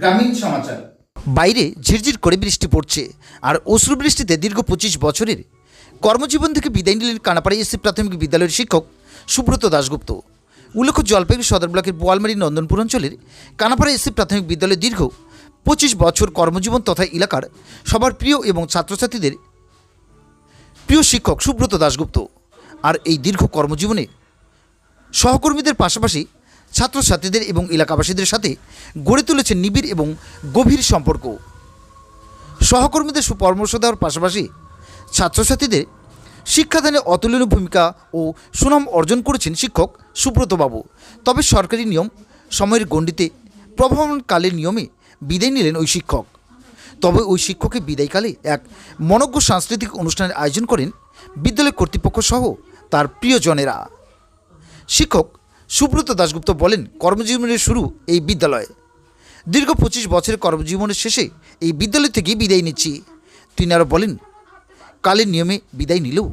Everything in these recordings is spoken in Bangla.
গ্রামীণ সমাচার। বাইরে ঝিরঝির করে বৃষ্টি পড়ছে আর অশ্রু বৃষ্টিতে দীর্ঘ পঁচিশ বছরের কর্মজীবন থেকে বিদায় নিলেন কানাপাড়া এসসি প্রাথমিক বিদ্যালয়ের শিক্ষক সুব্রত দাশগুপ্ত। উল্লেখ্য, জলপাইগুড়ি সদর ব্লকের বোয়ালমারি নন্দনপুর অঞ্চলের কানাপাড়া এসসি প্রাথমিক বিদ্যালয়ে দীর্ঘ পঁচিশ বছর কর্মজীবন তথা এলাকার সবার প্রিয় এবং ছাত্রছাত্রীদের প্রিয় শিক্ষক সুব্রত দাশগুপ্ত। আর এই দীর্ঘ কর্মজীবনে সহকর্মীদের পাশাপাশি ছাত্রছাত্রীদের এবং এলাকাবাসীদের সাথে গড়ে তুলেছেন নিবিড় এবং গভীর সম্পর্ক। সহকর্মীদের সুপরামর্শ দেওয়ার পাশাপাশি ছাত্রছাত্রীদের শিক্ষাদানে অতুলনীয় ভূমিকা ও সুনাম অর্জন করেছেন শিক্ষক সুব্রতবাবু তবে সরকারি নিয়ম, সময়ের গণ্ডিতে প্রভাবনকালের নিয়মে বিদায় নিলেন ওই শিক্ষক। তবে ওই শিক্ষকের বিদায়কালে এক মনজ্ঞ সাংস্কৃতিক অনুষ্ঠানের আয়োজন করেন বিদ্যালয় কর্তৃপক্ষ সহ তার প্রিয়জনেরা। শিক্ষক সুব্রত দাশগুপ্ত বলেন, কর্মজীবনের শুরু এই বিদ্যালয়ে। দীর্ঘ পঁচিশ বছরের কর্মজীবনের শেষে এই বিদ্যালয় থেকেই বিদায় নিচ্ছি। তিনি আরও বলেন, কালের নিয়মে বিদায় নিলেও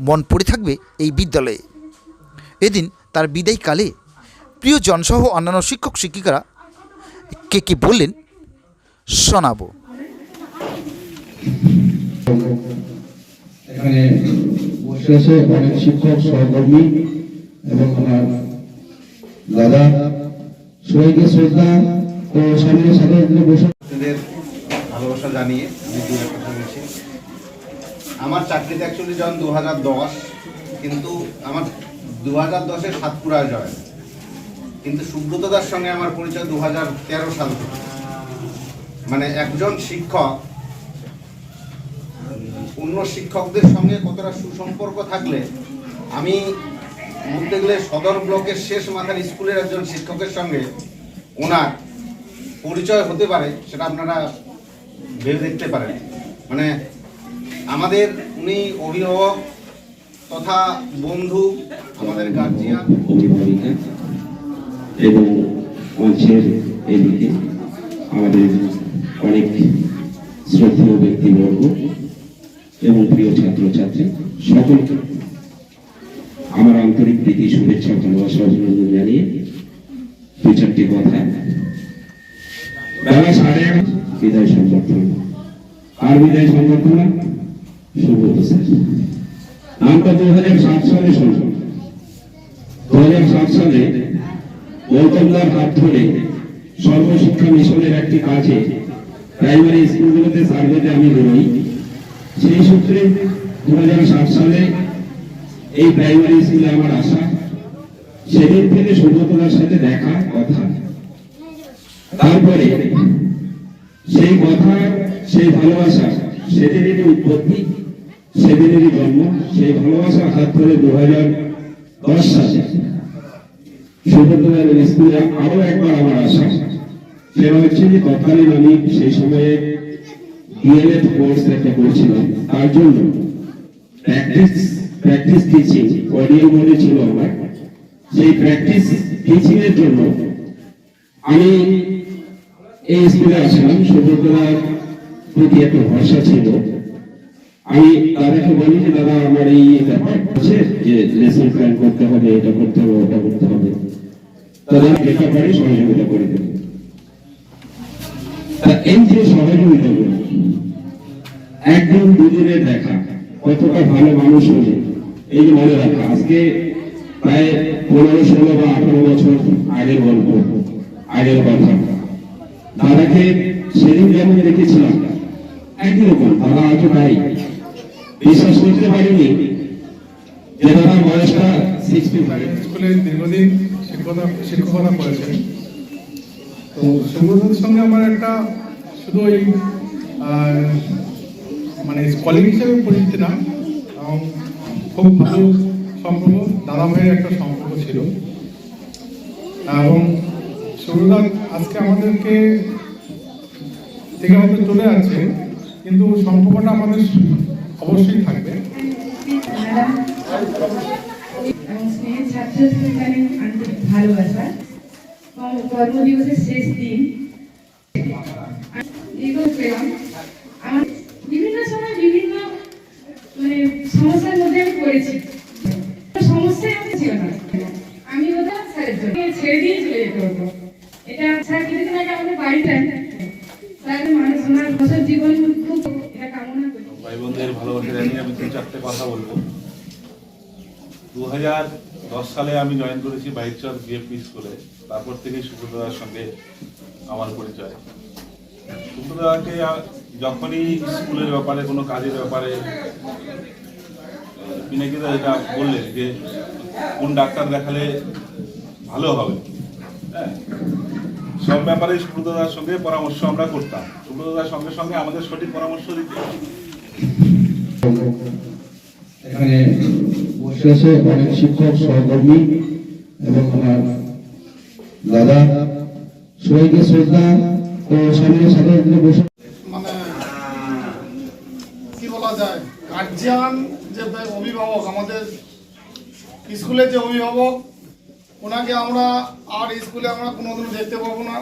মন পড়ে থাকবে এই বিদ্যালয়ে। এদিন তার বিদায়কালে প্রিয় জনসহ অন্যান্য শিক্ষক শিক্ষিকারা কে কে বললেন, শোনাবো। এখানে বসে আছে অনেক শিক্ষক, সহকর্মী এবং আমার দাদা, সবাইকে শ্রদ্ধা ও ভালোবাসা জানিয়ে আমার চাকরিতে অ্যাকচুয়ালি যখন দু হাজার দশ, কিন্তু আমার দু হাজার দশে সাতপুরায় জয় কিন্তু সুব্রত দার সঙ্গে আমার পরিচয় দু হাজার তেরো সাল মানে একজন শিক্ষক, অন্য শিক্ষকদের সঙ্গে কতটা সুসম্পর্ক থাকলে আমি বলতে গেলে সদর ব্লকের শেষ মাথার স্কুলের একজন শিক্ষকের সঙ্গে ওনার পরিচয় হতে পারে, সেটা আপনারা ভেবে দেখতে পারেন। মানে আমাদের উনি অভিভাবক তথা বন্ধু, আমাদের গার্জিয়ান এবং এদিকে আমাদের অনেক শ্রদ্ধেয় ব্যক্তিবর্গ এবং প্রিয় ছাত্রছাত্রী, সকলকে আমার আন্তরিক প্রীতি, শুভেচ্ছা, ভালোবাসা, অভিনন্দন জানিয়ে দু চারটি কথা বেলা সাড়ে বিদায় সংবর্ধনা। আর বিদায় সংবর্ধনা? সুব্রত স্যার নামটা দু হাজার সাত সালে শুরু। দু হাজার সাত সালে গৌতমদার হাত ধরে সর্বশিক্ষা মিশনের একটি কাজে প্রাইমারি স্কুলগুলোতে সার্ভেতে আমি বেরোই সেই সূত্রে দু হাজার সাত সালে এই প্রাইমারি স্কুলে আমার আসা। সেদিন থেকে সুব্রতদার সাথে দেখা, কথা। তারপরে সেই কথা, সেই ভালোবাসা, সেদিনেরই উৎপত্তি, সেদিনেরই জন্ম, সেই ভালোবাসা হাত ধরে দু হাজার দশ সালে সুব্রতদার স্কুলে আরও একবার আমার আশা সেটা হচ্ছে যে তৎকালীন আমি সেই সময়ে ডিএলএড কোর্স একটা করছিলাম। তার জন্য প্র্যাকটিস প্র্যাকটিস টিচিং অডিও মোডে ছিল আমার। সেই প্র্যাকটিস টিচিং এর জন্য আমি এই স্কুলে আসলাম। সুব্রতদার প্রতি একটা ভরসা ছিল। আমি দাদাকে বলি যে, দাদা, আমার এই ব্যাপার আছে যে লেসন প্ল্যান করতে হবে, এটা করতে হবে, ওটা করতে হবে। দাদা যেটা পারি, সহযোগিতা করে দেবে। এই যে সহযোগিতাগুলো একদিন দুদিনের দেখা, কতটা ভালো মানুষ হলে এই মনে রাখা আজকে প্রায় পনেরো, ষোলো বা আঠারো বছর আগের গল্প, আগের কথা। দাদাকে সেদিন যেমন দেখেছিলাম, একই রকম দাদা আজও তাই। বিশ্বাস করতে পারিনি যে দাদা বয়সটা সিক্সটি ফাইভ স্কুলে দীর্ঘদিন শিক্ষকতা শিক্ষকতা করেছেন। তো সুব্রতর সঙ্গে আমার একটা শুধু এই মানে কলিগ হিসেবে পরিচিতি না, এবং খুব ভালো সম্পর্ক দাদা ভাইয়ের একটা সম্পর্ক ছিল। এবং সুব্রত আজকে আমাদেরকে থেকে হয়তো চলে যাচ্ছে কিন্তু সম্পর্কটা আমাদের অবশ্যই থাকবে। ভালোবাসা। কর্মদিবসের শেষ দিন। পেলাম আমার বিভিন্ন সময় বিভিন্ন মানে সমস্যার মধ্যে আমি পড়েছি সমস্যাই আমার ছিল না আমি ওটা স্যারের জন্য ছেড়ে দিয়ে চলে যেতে হতো এটা স্যার কিছুদিন আগে আমাদের দু হাজার দশ সালে আমি জয়েন করেছি বাইক বাইকচর বিএপি স্কুলে তারপর থেকেই সুব্রতদার সঙ্গে আমার পরিচয়। সুব্রতদাকে যখনই স্কুলের ব্যাপারে, কোনো কাজের ব্যাপারে পিনাকিদা এটা বললেন যে, কোন ডাক্তার দেখালে ভালো হবে হ্যাঁ? সব ব্যাপারে সুব্রতদার সঙ্গে পরামর্শ আমরা করতাম। সুব্রতদার সঙ্গে সঙ্গে আমাদের সঠিক পরামর্শ দিতে। এখানে আছে অনেক শিক্ষক, সহকর্মী এবং আমার দাদা সবাইকে শ্রদ্ধা ও সামনে সাথে মানে কি বলা যায় গার্জিয়ান যে অভিভাবক, আমাদের স্কুলের যে অভিভাবক, ওনাকে আমরা আর স্কুলে আমরা কোনোদিনও দেখতে পাবো না।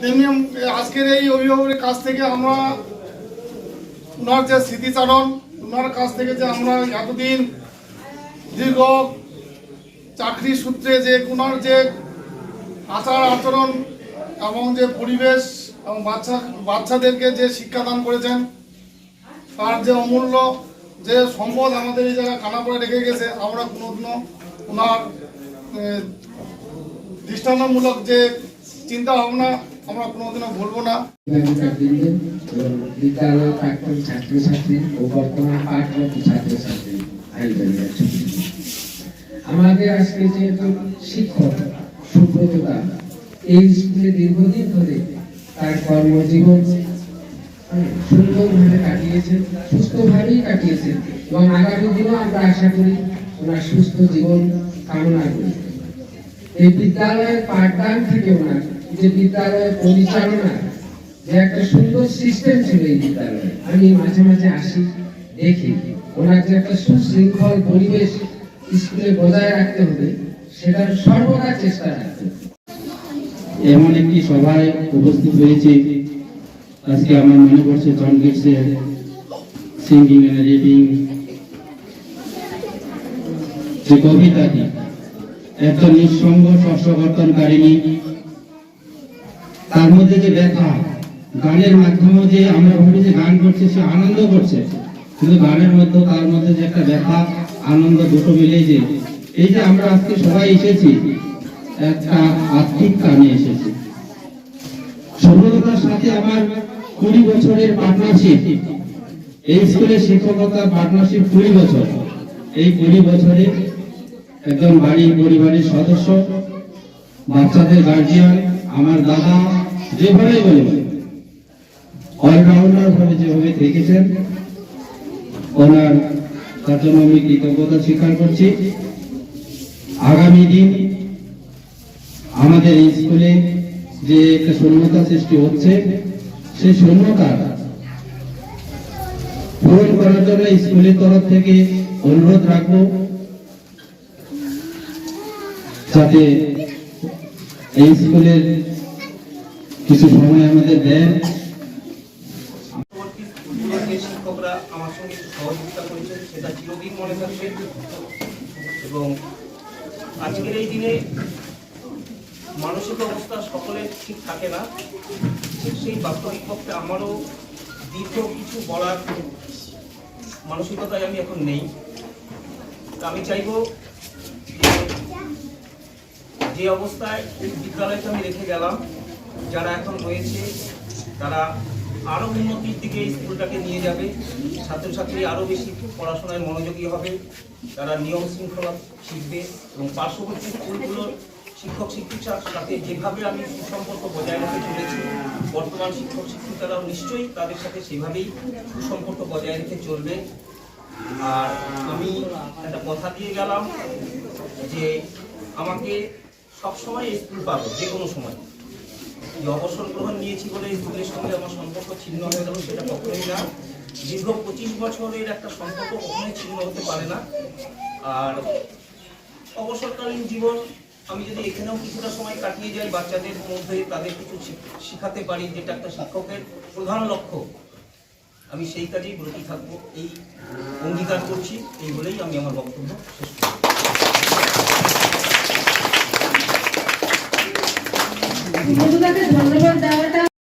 তেমনি আজকের এই অভিভাবকের কাছ থেকে আমরা ওনার যে স্মৃতিচারণ ওনার কাছ থেকে যে আমরা এতদিন দীর্ঘ চাকরি সূত্রে যে ওনার যে আচার আচরণ এবং যে পরিবেশ এবং বাচ্চা বাচ্চাদেরকে যে শিক্ষাদান করেছেন, তার যে অমূল্য যে সম্পদ আমাদের এই জায়গায় কানাপড়ে রেখে গেছে, আমরা কোনো কোনোদিনও ওনার দৃষ্টান্তমূলক যে চিন্তা ভাবনা আমরা কোনোদিনও ভুলবো না বিদ্যালয় ছাত্রছাত্রী ও বর্তমান পাঠরত ছাত্রছাত্রী। আমাদের আজকে যেহেতু শিক্ষক সুব্রতদা এই স্কুলে দীর্ঘদিন ধরে তার কর্মজীবন হ্যাঁ, সুন্দরভাবে কাটিয়েছেন সুস্থভাবেই কাটিয়েছেন এবং আগামী দিনেও আমরা আশা করি ওনার সুস্থ জীবন কামনা করি এই বিদ্যালয়ের পাঠদান থেকে ওনার যে বিদ্যালয়ের পরিচালনা, যে একটা সুন্দর সিস্টেম ছিল এই বিদ্যালয়ে। আমি মাঝে মাঝে আসি, দেখি। ওনার যে একটা সুশৃঙ্খল পরিবেশ স্কুলে বজায় রাখতে হবে, সেটার সর্বদা চেষ্টা রাখতে এমন একটি সভায় উপস্থিত হয়েছে। আজকে আমার মনে পড়ছে জন সিঙ্গিং রিডিং যে কবিতাটি একজন নিঃসঙ্গ শস্যকর্তনকারিণী তার মধ্যে যে ব্যথা গানের মাধ্যমে যে আমরা ভাবি যে গান করছে, সে আনন্দ করছে। কিন্তু গানের মধ্যে, তার মধ্যে যে একটা ব্যথা আনন্দ দুটো মিলে যে, এই যে আমরা আজকে সবাই এসেছি, একটা আর্থিক কামে এসেছি। সফলতার সাথে আমার কুড়ি বছরের পার্টনারশিপ এই স্কুলে শিক্ষকতা পার্টনারশিপ কুড়ি বছর। এই কুড়ি বছরে একজন বাড়ির পরিবারের সদস্য, বাচ্চাদের গার্জিয়ান আমার দাদা যেভাবে বলুন অলরাউন্ডার ভাবে যেভাবে থেকেছেন, ওনার তার জন্য আমি কৃতজ্ঞতা স্বীকার করছি। আগামী দিন আমাদের স্কুলে যে একটা শূন্যতা সৃষ্টি হচ্ছে, সেই শূন্যতা পূরণ করার জন্য স্কুলের তরফ থেকে অনুরোধ রাখব, যাতে এই স্কুলের কিছু সময় আমাদের দেন। শিক্ষকরা আমার সঙ্গে সহযোগিতা করেছেন, সেটা এবং আজকের এই দিনে মানসিক অবস্থা ঠিক থাকে না। সেই আমারও দীর্ঘ কিছু মানসিকতায় আমি এখন নেই। আমি চাইব যে- অবস্থায় বিদ্যালয়কে আমি রেখে গেলাম যারা এখন রয়েছে, তারা আরও উন্নতির দিকে স্কুলটাকে নিয়ে যাবে। ছাত্রছাত্রী আরও বেশি পড়াশোনায় মনোযোগী হবে। তারা নিয়ম শৃঙ্খলা শিখবে এবং পার্শ্ববর্তী স্কুলগুলোর শিক্ষক শিক্ষিকার সাথে যেভাবে আমি সুসম্পর্ক বজায় রাখতে চলেছি, বর্তমান শিক্ষক শিক্ষিকারাও নিশ্চয়ই তাদের সাথে সেভাবেই সুসম্পর্ক বজায় রেখে চলবে। আর আমি একটা কথা দিয়ে গেলাম যে আমাকে সবসময় স্কুল পাবো, যে কোনো সময়। অবসর গ্রহণ নিয়েছি বলে স্কুলের সঙ্গে আমার সম্পর্ক ছিন্ন হয়ে গেল, সেটা কখনোই না। দীর্ঘ পঁচিশ বছরের একটা সম্পর্ক কখনোই ছিন্ন হতে পারে না। আর অবসরকালীন জীবন, আমি যদি এখানেও কিছুটা সময় কাটিয়ে যাই বাচ্চাদের মধ্যে, তাদের কিছু শিখ- শিখাতে পারি, যেটা একটা শিক্ষকের প্রধান লক্ষ্য, আমি সেই কাজেই ব্রতী থাকব। এই অঙ্গীকার করছি, এই বলেই আমি আমার বক্তব্য শেষ করছি।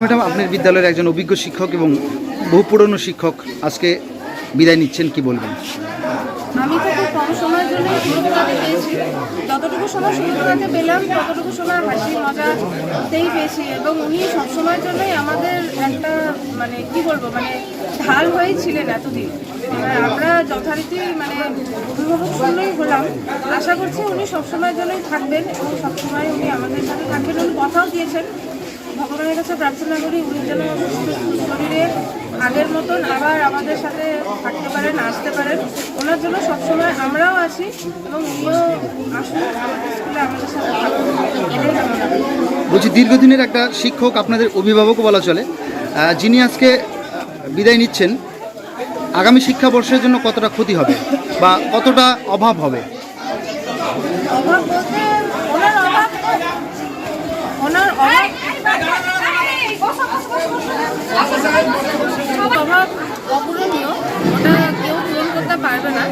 ম্যাডাম, আপনার বিদ্যালয়ের একজন অভিজ্ঞ শিক্ষক এবং বহু পুরনো শিক্ষক আজকে বিদায় নিচ্ছেন, কি বলবেন? আমি সময়ের জন্য সুব্রতদাকে পেয়েছি। যতটুকু সময় সুব্রতদাকে পেলাম, ততটুকু সময় হাসি মজাতেই পেয়েছি এবং উনি সবসময়ের জন্যই আমাদের একটা মানে কি বলব মানে ঢাল হয়েই ছিলেন এতদিন। আমরা যথারীতি মানে অভিভাবক শূন্যই হলাম। আশা করছি উনি সবসময়ের জন্যই থাকবেন এবং সবসময় উনি আমাদের সাথে থাকবেন। উনি কথাও দিয়েছেন। ভগবানের কাছে প্রার্থনা করি উনি যেন শরীরে আগের মতন আবার আমাদের সাথে থাকতে পারেন আসতে পারেন। ওনার জন্য সবসময় আমরাও আছি এবং উনিও আসুন আমাদের স্কুলে আমাদের সাথে বলছি দীর্ঘদিনের একটা শিক্ষক আপনাদের অভিভাবকও বলা চলে। যিনি আজকে বিদায় নিচ্ছেন আগামী শিক্ষাবর্ষের জন্য কতটা ক্ষতি হবে বা কতটা অভাব হবে? অভাব বলতে ওনার অভাব ওনার অভাব অভাব কেউ পূরণ করতে পারবে না।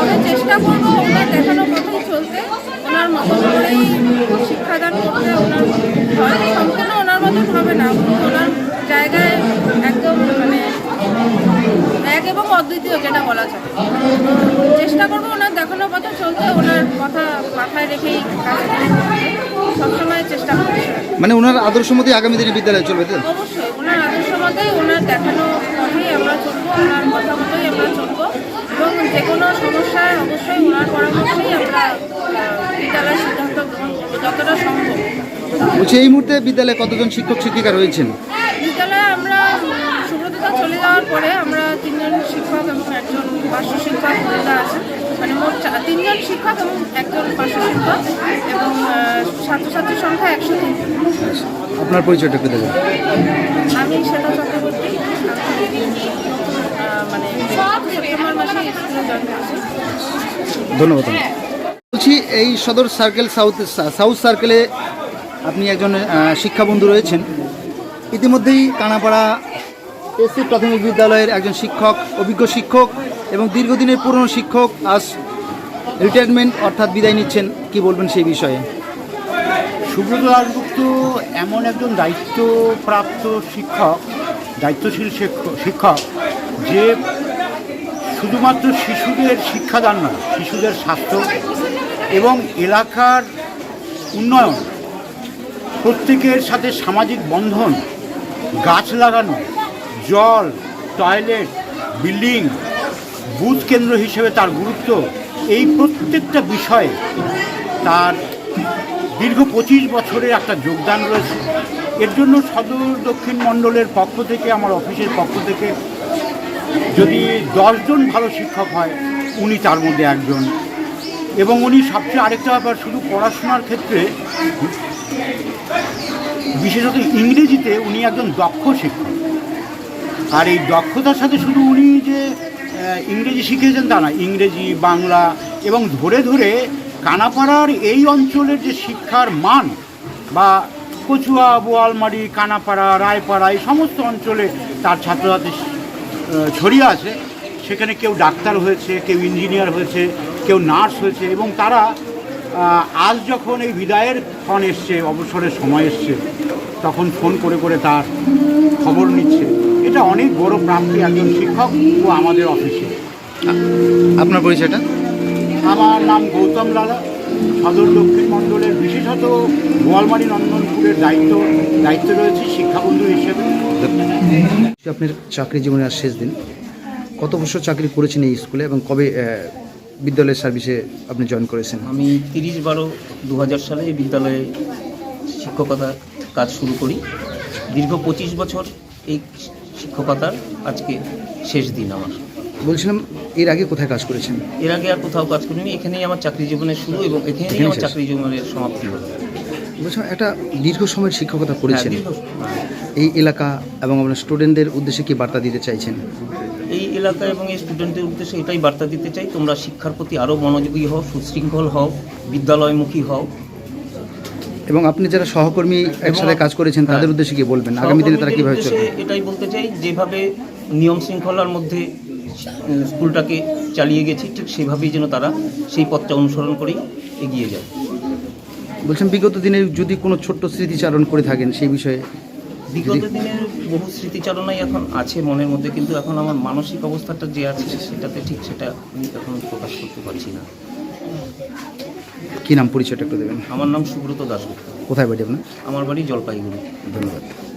আমরা চেষ্টা করব ওনার দেখানো পথেই চলতে। ওনার মতো শিক্ষাদান করতে ওনার সম্পূর্ণ ওনার মতন হবে না। ওনার জায়গায় মানে এক এবং অদ্বিতীয় যেটা বলা যায়। চেষ্টা করব ওনার দেখানো পথে চলতে ওনার কথা মাথায় রেখেই। সবসময় চেষ্টা করছি মানে ওনার আদর্শ মতোই আগামী দিনে বিদ্যালয় চলবে তো? অবশ্যই ওনার আদর্শ মতেই ওনার দেখানো পথেই আমরা চলবো ওনার কথা মতোই আমরা চলবো। এবং যে কোনো সমস্যায় অবশ্যই ওনার পরামর্শেই আমরা বিদ্যালয়ের সিদ্ধান্ত গ্রহণ করব যতটা সম্ভব। বলছি এই মুহূর্তে বিদ্যালয়ে কতজন শিক্ষক শিক্ষিকা রয়েছেন বিদ্যালয়ে আমরা সুব্রততা চলে যাওয়ার পরে আমরা তিনজন শিক্ষক এবং একজন পার্শ্ব শিক্ষক বৃন্দা আছে। মানে মোট তিনজন শিক্ষক এবং একজন পার্শ্ব শিক্ষক এবং ছাত্রছাত্রীর সংখ্যা একশো তিন। আপনার পরিচয়টা একটু দেবেন। আমি সেটা চক্রবর্তী। মানে সেপ্টেম্বর মাসে স্কুলে জয়েন করেছি ধন্যবাদ বলছি এই সদর সার্কেল সাউথ সাউথ সার্কেলে আপনি একজন শিক্ষাবন্ধু রয়েছেন। ইতিমধ্যেই কানাপাড়া এসসি প্রাথমিক বিদ্যালয়ের একজন শিক্ষক, অভিজ্ঞ শিক্ষক এবং দীর্ঘদিনের পুরনো শিক্ষক আজ রিটায়ারমেন্ট অর্থাৎ বিদায় নিচ্ছেন। কি বলবেন সেই বিষয়ে? সুব্রত দাসগুপ্ত এমন একজন দায়িত্বপ্রাপ্ত শিক্ষক, দায়িত্বশীল শিক্ষ- শিক্ষক, যে শুধুমাত্র শিশুদের শিক্ষাদান নয়, শিশুদের স্বাস্থ্য এবং এলাকার উন্নয়ন, প্রত্যেকের সাথে সামাজিক বন্ধন, গাছ লাগানো জল, টয়লেট, বিল্ডিং, বুথ কেন্দ্র হিসেবে তার গুরুত্ব। এই প্রত্যেকটা বিষয়ে তার দীর্ঘ পঁচিশ বছরের একটা যোগদান রয়েছে। এর জন্য সদর দক্ষিণ মণ্ডলের পক্ষ থেকে, আমার অফিসের পক্ষ থেকে যদি দশজন ভালো শিক্ষক হয়, উনি তার মধ্যে একজন। এবং উনি সবচেয়ে আরেকটা ব্যাপার, শুধু পড়াশোনার ক্ষেত্রে, বিশেষত ইংরেজিতে উনি একজন দক্ষ শিক্ষক। আর এই দক্ষতার সাথে শুধু উনি যে ইংরেজি শিখেছেন তা না, ইংরেজি, বাংলা এবং ধরে ধরে কানাপাড়ার এই অঞ্চলের যে শিক্ষার মান বা কচুয়া, বোয়ালমারি, কানাপাড়া, রায়পাড়া, এই সমস্ত অঞ্চলে তার ছাত্রছাত্রী ছড়িয়ে আছে। সেখানে কেউ ডাক্তার হয়েছে, কেউ ইঞ্জিনিয়ার হয়েছে, কেউ নার্স হয়েছে এবং তারা আজ যখন এই বিদায়ের ক্ষণ এসছে, অবসরের সময় এসছে, তখন ফোন করে করে তার খবর নিচ্ছে। এটা অনেক বড় প্রাপ্তি একজন শিক্ষক ও আমাদের অফিসে। আপনার পরিচয়টা? আমার নাম গৌতম লালা সদর দক্ষিণ মণ্ডলের বিশেষত গোয়ালমারি নন্দনপুরের দায়িত্ব দায়িত্ব রয়েছে শিক্ষাবন্ধু হিসেবে। আপনার চাকরি জীবনের আর শেষ দিন। কত বছর চাকরি করেছেন এই স্কুলে এবং কবে বিদ্যালয়ের সার্ভিসে আপনি জয়েন করেছেন? আমি তিরিশ বারো দু হাজার সালে এই বিদ্যালয়ে শিক্ষকতা কাজ শুরু করি। দীর্ঘ পঁচিশ বছর এই শিক্ষকতার আজকে শেষ দিন আমার। বলছিলাম এর আগে কোথায় কাজ করেছেন? এর আগে আর কোথাও কাজ করিনি এখানেই আমার চাকরি জীবনের শুরু এবং এখানেই আমার চাকরি জীবনের সমাপ্তি হলো। বলছিলাম একটা দীর্ঘ সময়ের শিক্ষকতা হ্যাঁ, করেছেন। এই এলাকা এবং আপনার স্টুডেন্টদের উদ্দেশ্যে কি বার্তা দিতে চাইছেন? এই এলাকা এবং এই স্টুডেন্টদের উদ্দেশ্যে এটাই বার্তা দিতে চাই তোমরা শিক্ষার প্রতি আরও মনোযোগী হও সুশৃঙ্খল হও বিদ্যালয়মুখী হও এবং আপনি যারা সহকর্মী একসাথে কাজ করেছেন তাদের হ্যাঁ। উদ্দেশ্যে কি বলবেন? আগামী দিনে তারা কীভাবে চলবে? এটাই বলতে চাই যেভাবে নিয়ম শৃঙ্খলার মধ্যে স্কুলটাকে চালিয়ে গেছি ঠিক সেভাবেই যেন তারা সেই পথটা অনুসরণ করেই এগিয়ে যায়। বলছেন বিগত দিনে যদি কোনো ছোট্ট স্মৃতিচারণ করে থাকেন সেই বিষয়ে বিগত দিনের বহু স্মৃতিচারণাই এখন আছে মনের মধ্যে কিন্তু এখন আমার মানসিক অবস্থাটা যে আছে সেটাতে ঠিক সেটা আমি এখন প্রকাশ করতে পারছি না। কি নাম পরিচয়টা একটু দেবেন? আমার নাম সুব্রত দাসগুপ্ত কোথায় বাড়ি আপনার? আমার বাড়ি জলপাইগুড়ি। ধন্যবাদ।